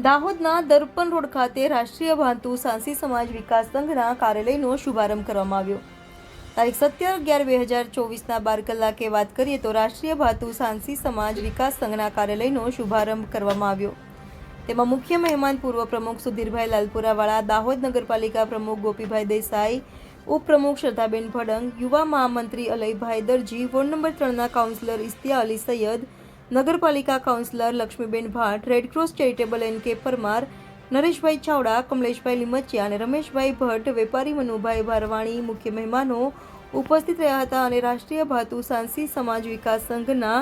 દાહોદના દર્પણ રોડ ખાતે રાષ્ટ્રીય ભાંતુ સાંસી સમાજ વિકાસ સંઘના કાર્યાલયનો શુભારંભ કરવામાં આવ્યો. તારીખ સત્તર અગિયાર બે હજાર ચોવીસના બાર કલાકે વાત કરીએ તો રાષ્ટ્રીય ભાતુ સાંસી સમાજ વિકાસ સંઘના કાર્યાલયનો શુભારંભ કરવામાં આવ્યો. તેમાં મુખ્ય મહેમાન પૂર્વ પ્રમુખ સુધીરભાઈ લાલપુરાવાળા, દાહોદ નગરપાલિકા પ્રમુખ ગોપીભાઈ દેસાઈ, ઉપપ્રમુખ શ્રદ્ધાબેન ભડંગ, યુવા મહામંત્રી અલયભાઈ દરજી, વોર્ડ નંબર ત્રણના કાઉન્સિલર ઇસ્તિયા અલી સૈયદ નગરપાલિકા councillor Laxmiben Bhat red cross charitable N K Parmar, Nareshbhai Chavda, કમલેશભાઈ લીમચિયા અને રમેશભાઈ ભટ્ટ, વેપારી મનુભાઈ ભારવાણી, મુખ્ય મહેમાનો ઉપસ્થિત રહ્યા હતા અને રાષ્ટ્રીય ભાતુ સાંસી સમાજ વિકાસ સંઘના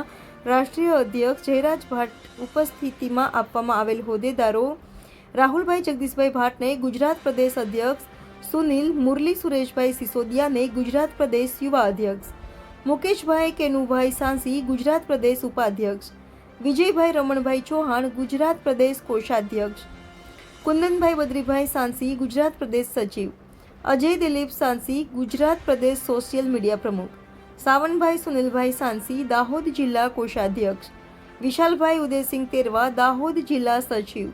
રાષ્ટ્રીય અધ્યક્ષ જયરાજ ભાટ ઉપસ્થિતિમાં આપવામાં આવેલ હોદ્દેદારો રાહુલભાઈ જગદીશભાઈ ભાટને ગુજરાત પ્રદેશ અધ્યક્ષ સુનિલ મુરલી, સુરેશભાઈ સિસોદિયાને ગુજરાત પ્રદેશ યુવા અધ્યક્ષ મુકેશભાઈ કેનુભાઈ સાંસી, ગુજરાત પ્રદેશ ઉપાધ્યક્ષ. વિજયભાઈ રમણભાઈ ચૌહાણ, ગુજરાત પ્રદેશ કોષાધ્યક્ષ. કુંદનભાઈ બદ્રીભાઈ સાંસી, ગુજરાત પ્રદેશ સચિવ. અજય દિલીપ સાંસી, ગુજરાત પ્રદેશ સોશિયલ મીડિયા પ્રમુખ. સાવનભાઈ સુનિલભાઈ સાંસી, દાહોદ જિલ્લા કોષાધ્યક્ષ. વિશાલભાઈ ઉદયસિંહ તેરવા, દાહોદ જિલ્લા સચિવ.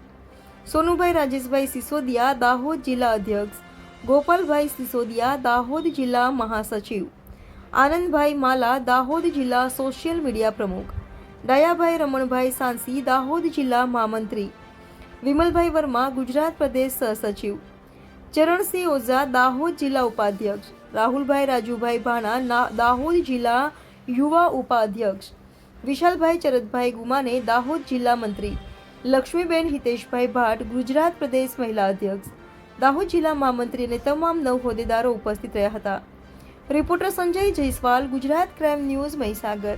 સોનુભાઈ રાજેશભાઈ સિસોદિયા, દાહોદ જિલ્લા અધ્યક્ષ. ગોપાલભાઈ સિસોદિયા, દાહોદ જિલ્લા મહાસચિવ. આનંદભાઈ માલા, દાહોદ જિલ્લા સોશિયલ મીડિયા પ્રમુખ. ડાયાભાઈ રમણભાઈ સાંસી, દાહોદ જિલ્લા મહામંત્રી. વિમલભાઈ વર્મા, ગુજરાત પ્રદેશ સહસચિવ. ચરણસિંહ ઓઝા, દાહોદ જિલ્લા ઉપાધ્યક્ષ. રાહુલભાઈ રાજુભાઈ ભાણા દાહોદ જિલ્લા યુવા ઉપાધ્યક્ષ. વિશાલભાઈ ચરદભાઈ ગુમાને, દાહોદ જિલ્લા મંત્રી. લક્ષ્મીબેન હિતેશભાઈ ભાટ, ગુજરાત પ્રદેશ મહિલા અધ્યક્ષ. દાહોદ જિલ્લા મહામંત્રી અને તમામ નવ હોદ્દેદારો ઉપસ્થિત રહ્યા હતા. Reporter Sanjay Jaiswal Gujarat crime news Mahisagar.